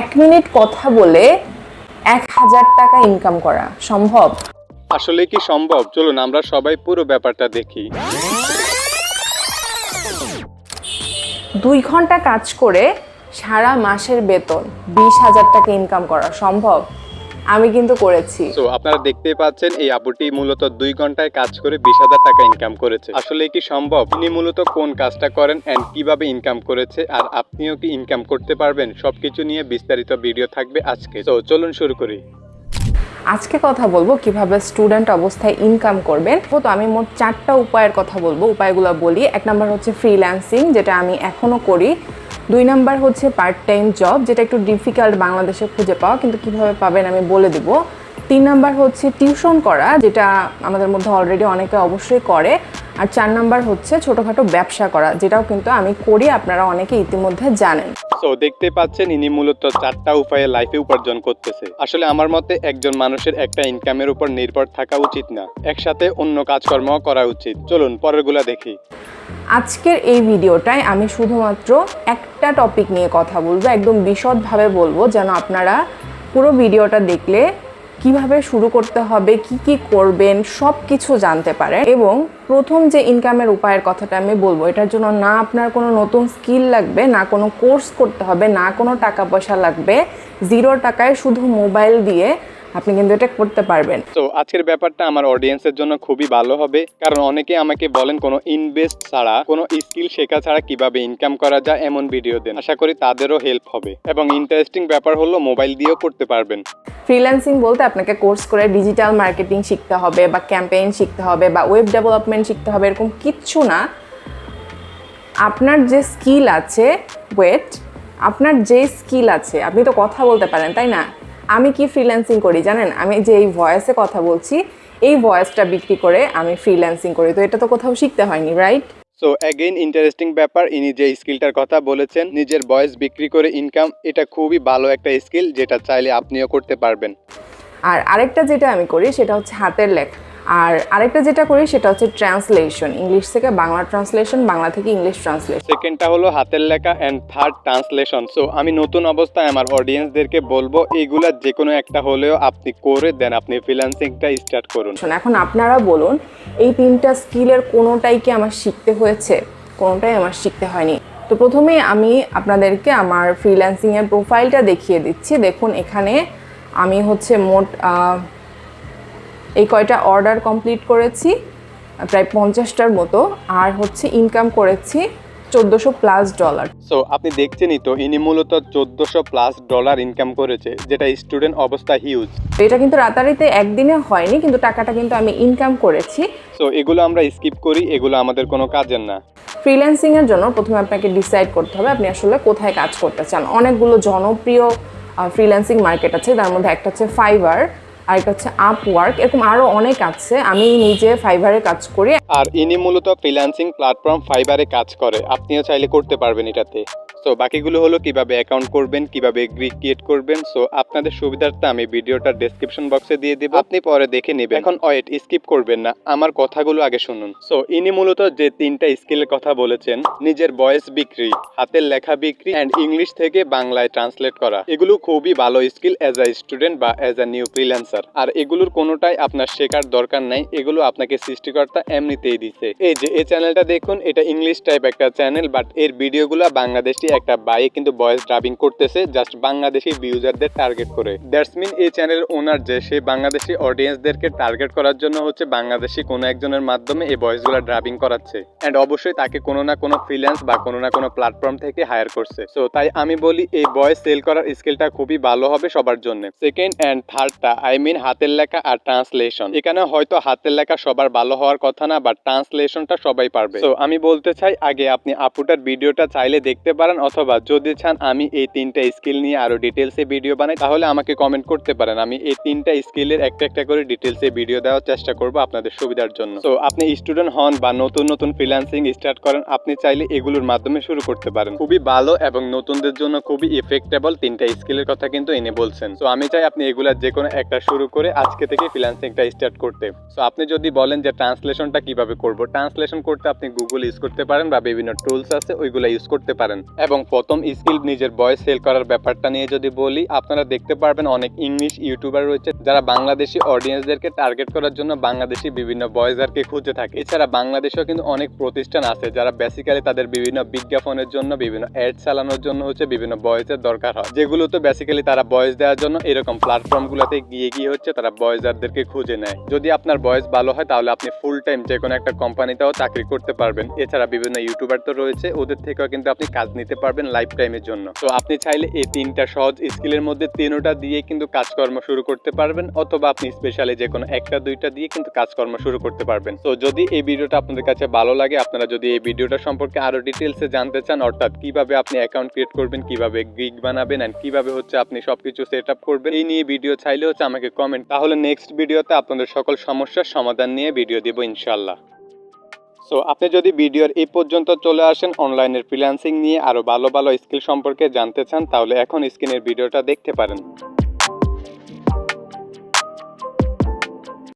এক মিনিট কথা বলে এক হাজার টাকা ইনকাম করা সম্ভব? আসলে কি সম্ভব? চলুন আমরা সবাই পুরো ব্যাপারটা দেখি। দুই ঘণ্টা কাজ করে সারা মাসের বেতন বিশ হাজার টাকা ইনকাম করা সম্ভব? আমি কিন্তু করেছি। তো আপনারা দেখতেই পাচ্ছেন এই আপুটি মূলত দুই ঘন্টায় কাজ করে বিশ হাজার টাকা ইনকাম করেছে। আসলে কি সম্ভব? তিনি মূলত কোন কাজটা করেন অ্যান্ড কীভাবে ইনকাম করেছে আর আপনিও কি ইনকাম করতে পারবেন? সবকিছু নিয়ে বিস্তারিত ভিডিও থাকবে আজকে। তো চলুন শুরু করি। আজকে কথা বলব কীভাবে স্টুডেন্ট অবস্থায় ইনকাম করবেন। তো আমি মোট চারটা উপায়ের কথা বলব। উপায়গুলো বলি। এক নাম্বার হচ্ছে ফ্রিল্যান্সিং যেটা আমি এখনও করি। দুই নাম্বার হচ্ছে পার্ট টাইম জব যেটা একটু ডিফিকাল্ট বাংলাদেশে খুঁজে পাওয়া, কিন্তু কীভাবে পাবেন আমি বলে দিব। তিন নাম্বার হচ্ছে টিউশন করা, যেটা আমাদের মধ্যে অলরেডি অনেকে অবশ্যই করে। আর চার নাম্বার হচ্ছে ছোটোখাটো ব্যবসা করা, যেটাও কিন্তু আমি করি, আপনারা অনেকে ইতিমধ্যে জানেন। তো দেখতে পাচ্ছেন, ইনি মূলত চারটা উপায়ে লাইফে উপার্জন করতেছে। আসলে আমার মতে, একজন মানুষের একটা ইনকামের উপর নির্ভর থাকা উচিত না। একসাথে অন্য কাজকর্ম করা উচিত। চলুন, পরেরগুলা দেখি। আজকের এই ভিডিওটায় আমি শুধুমাত্র একটা টপিক নিয়ে কথা বলব, একদম বিশদভাবে বলব, যেন আপনারা পুরো ভিডিওটা দেখলে কীভাবে শুরু করতে হবে, কি কি করবেন সব কিছু জানতে পারেন। এবং প্রথম যে ইনকামের উপায়ের কথাটা আমি বলব, এটার জন্য না আপনার কোনো নতুন স্কিল লাগবে, না কোনো কোর্স করতে হবে, না কোনো টাকা পয়সা লাগবে জিরো টাকায় শুধু মোবাইল দিয়ে আপনি কিন্তু এটা করতে পারবেন। তো আজকের ব্যাপারটা আমার অডিয়েন্সের জন্য খুবই ভালো হবে কারণ অনেকে আমাকে বলেন কোনো ইনভেস্ট ছাড়া কোনো স্কিল শেখা ছাড়া কীভাবে ইনকাম করা যায় এমন ভিডিও দেন। আশা করি তাদেরও হেল্প হবে এবং ইন্টারেস্টিং ব্যাপার হলো মোবাইল দিয়েও করতে পারবেন। ফ্রিল্যান্সিং বলতে আপনাকে কোর্স করে ডিজিটাল মার্কেটিং শিখতে হবে বা ক্যাম্পেইন শিখতে হবে বা ওয়েব ডেভেলপমেন্ট শিখতে হবে এরকম কিচ্ছু না। আপনার যে স্কিল আছে ওয়েট আপনার যে স্কিল আছে আপনি তো কথা বলতে পারেন তাই না? আমি কি ফ্রিল্যান্সিং করি জানেন? আমি যে এই ভয়েসে কথা বলছি এই ভয়েসটা বিক্রি করে আমি ফ্রিল্যান্সিং করি। তো এটা তো কোথাও শিখতে হয়নি রাইট সো অ্যাগেইন ইন্টারেস্টিং ব্যাপার। ইনি যে স্কিলটার কথা বলেছেন নিজের ভয়েস বিক্রি করে ইনকাম এটা খুবই ভালো একটা স্কিল যেটা চাইলে আপনিও করতে পারবেন। আর আরেকটা যেটা আমি করি সেটা হচ্ছে হাতের লেখা। আর আরেকটা যেটা করি সেটা হচ্ছে ট্রান্সলেশন ইংলিশ থেকে বাংলা ট্রান্সলেশন বাংলা থেকে ইংলিশ ট্রান্সলেশন সেকেন্ডটা হলো হাতের লেখা অ্যান্ড থার্ড ট্রান্সলেশন সো আমি নতুন অবস্থায় আমার অডিয়েন্সদেরকে বলব এইগুলা যে কোনো একটা হলেও আপনি করে দেন আপনি ফ্রিল্যান্সিংটা স্টার্ট করুন। এখন আপনারা বলুন এই তিনটা স্কিলের কোনোটাই কি আমার শিখতে হয়েছে? কোনোটাই আমার শিখতে হয়নি। তো প্রথমেই আমি আপনাদেরকে আমার ফ্রিল্যান্সিংয়ের প্রোফাইলটা দেখিয়ে দিচ্ছি। দেখুন এখানে আমি হচ্ছে মোট এই কয়টা অর্ডার কমপ্লিট করেছি প্রায় পঞ্চাশটার মতো আর হচ্ছে ইনকাম করেছি চোদ্দোশো প্লাস ডলার সো আপনি দেখছেনই তো ইনি মূলত চোদ্দোশো প্লাস ডলার ইনকাম করেছে যেটা স্টুডেন্ট অবস্থা হিউজ এটা কিন্তু রাতারাতিতে একদিনে হয়নি কিন্তু টাকাটা কিন্তু আমি ইনকাম করেছি। সো এগুলো আমরা স্কিপ করি এগুলো আমাদের কোনো কাজের না। ফ্রিল্যান্সিং এর জন্য প্রথমে আপনাকে ডিসাইড করতে হবে আপনি আসলে কোথায় কাজ করতে চান। অনেকগুলো জনপ্রিয় ফ্রিল্যান্সিং মার্কেট আছে তার মধ্যে একটা হচ্ছে ফাইবার আরেকটা হচ্ছে আপ ওয়ার্ক এরকম আরও অনেক আছে। আমি নিজে ফাইবারে কাজ করি। আর ইনি মূলত ফ্রিল্যান্সিং প্ল্যাটফর্ম ফাইবারে কাজ করে। আপনিও চাইলে করতে পারবেন এটাতে। সো বাকিগুলো হলো কীভাবে অ্যাকাউন্ট করবেন, কীভাবে ক্রিয়েট করবেন। সো আপনাদের সুবিধার্থে আমি ভিডিওটা ডেসক্রিপশন বক্সে দিয়ে দেব। আপনি পরে দেখে নেবেন। এখন ওয়েট স্কিপ করবেন না। আমার কথাগুলো আগে শুনুন। সো ইনি মূলত যে তিনটা স্কিলের কথা বলেছেন, নিজের ভয়েস বিক্রি, হাতের লেখা বিক্রি অ্যান্ড ইংলিশ থেকে বাংলায় ট্রান্সলেট করা। এগুলো খুবই ভালো স্কিল অ্যাজ আ স্টুডেন্ট বা অ্যাজ আ নিউ ফ্রিল্যান্সার আর এগুলোর কোনোটাই আপনার শেখার দরকার নাই। এগুলো আপনাকে সৃষ্টিকর্তা এমনিতেই দিছে। এই যে, এই চ্যানেলটা দেখুন, এটা ইংলিশ টাইপ একটা চ্যানেল বাট এর ভিডিওগুলো বাংলাদেশি একটা বাইয়ে কিন্তু ভয়েস ড্রাবিং করতেছে জাস্ট বাংলাদেশি ভিউজারদের টার্গেট করে। দ্যাটস মিন এই চ্যানেলের ওনার যে, সে বাংলাদেশি অডিয়েন্সদেরকে টার্গেট করার জন্য হচ্ছে বাংলাদেশি কোনো একজনের মাধ্যমে এই ভয়েসগুলো ড্রাবিং করাচ্ছে। অ্যান্ড অবশ্যই তাকে কোনো না কোনো ফ্রিল্যান্স বা কোনো না কোনো প্ল্যাটফর্ম থেকে হায়ার করছে। সো তাই আমি বলি এই ভয়েস সেল করার স্কিলটা খুবই ভালো হবে সবার জন্য। সেকেন্ড অ্যান্ড থার্ডটা আই মিন হাতের লেখা আর ট্রান্সলেশন এখানে হয়তো হাতের লেখা সবার ভালো হওয়ার কথা না বাট ট্রান্সলেশনটা সবাই পারবে। তো আমি বলতে চাই, আগে আপনি আপুটার ভিডিওটা চাইলে দেখতে পারেন, অথবা যদি চান আমি এই তিনটা স্কিল নিয়ে আরও ডিটেলসে ভিডিও বানাই, তাহলে আমাকে কমেন্ট করতে পারেন। আমি এই তিনটা স্কিলের একটা একটা করে ডিটেলসে ভিডিও দেওয়ার চেষ্টা করব আপনাদের সুবিধার জন্য। তো আপনি স্টুডেন্ট হন বা নতুন নতুন ফ্রিল্যান্সিং স্টার্ট করেন, আপনি চাইলে এগুলোর মাধ্যমে শুরু করতে পারেন। খুবই ভালো এবং নতুনদের জন্য খুবই ইফেক্টেবল তিনটা স্কিলের কথা কিন্তু এনে বলছেন। তো আমি চাই আপনি এগুলা যে কোনো একটা শুরু করে আজকে থেকে ফ্রিল্যান্সিংটা স্টার্ট করতে। সো আপনি যদি বলেন যে ট্রান্সলেশনটা কীভাবে কীভাবে করব? ট্রান্সলেশন করতে আপনি গুগল ইউজ করতে পারেন বা বিভিন্ন টুলস আছে, ওইগুলো ইউজ করতে পারেন। এবং প্রথম স্কিল নিজের বয়স সেল করার ব্যাপারটা নিয়ে যদি বলি, আপনারা দেখতে পারবেন অনেক ইংলিশ ইউটিউবার রয়েছে, যারা বাংলাদেশি অডিয়েন্সদেরকে টার্গেট করার জন্য বাংলাদেশি বিভিন্ন ভয়েসারকে খুঁজে থাকে। এছাড়া বাংলাদেশেও কিন্তু অনেক প্রতিষ্ঠান আছে, যারা বেসিক্যালি তাদের বিভিন্ন বিজ্ঞাপনের জন্য, বিভিন্ন অ্যাড চালানোর জন্য হচ্ছে বিভিন্ন ভয়েসের দরকার হয়। যেগুলো তো বেসিক্যালি তারা ভয়েস দেওয়ার জন্য এরকম প্ল্যাটফর্মগুলোতে গিয়ে গিয়ে হচ্ছে তারা ভয়েসারদেরকে খুঁজে নেয়। যদি আপনার ভয়েস ভালো হয়, তাহলে আপনি ফুল টাইম যে কোনো একটা কোম্পানিতেও চাকরি করতে পারবেন। এছাড়া বিভিন্ন ইউটিউবার তো রয়েছে, ওদের থেকেও কিন্তু আপনি কাজ নিতে পারবেন লাইফ টাইমের জন্য। তো আপনি চাইলে এই তিনটা সহজ স্কিলের মধ্যে তিনোটা দিয়ে কিন্তু কাজকর্ম শুরু করতে পারবেন, অথবা আপনি স্পেশালি যে কোনো একটা, দুইটা দিয়ে কিন্তু কাজকর্ম শুরু করতে পারবেন। তো যদি এই ভিডিওটা আপনাদের কাছে ভালো লাগে, আপনারা যদি এই ভিডিওটা সম্পর্কে আরও ডিটেলসে জানতে চান, অর্থাৎ কীভাবে আপনি অ্যাকাউন্ট ক্রিয়েট করবেন, কীভাবে গ্রিক বানাবেন এন্ড কীভাবে হচ্ছে আপনি সবকিছু সেট আপ করবেন, এই নিয়ে ভিডিও চাইলে হচ্ছে আমাকে কমেন্ট তাহলে নেক্সট ভিডিওতে আপনাদের সকল সমস্যার সমাধান নিয়ে ভিডিও দেবো ইনশাল্লাহ সো আপনি যদি ভিডিওর এই পর্যন্ত চলে আসেন অনলাইনের ফ্রিল্যান্সিং নিয়ে আরও ভালো ভালো স্কিল সম্পর্কে জানতে চান, তাহলে এখন স্ক্রিনের ভিডিওটা দেখতে পারেন।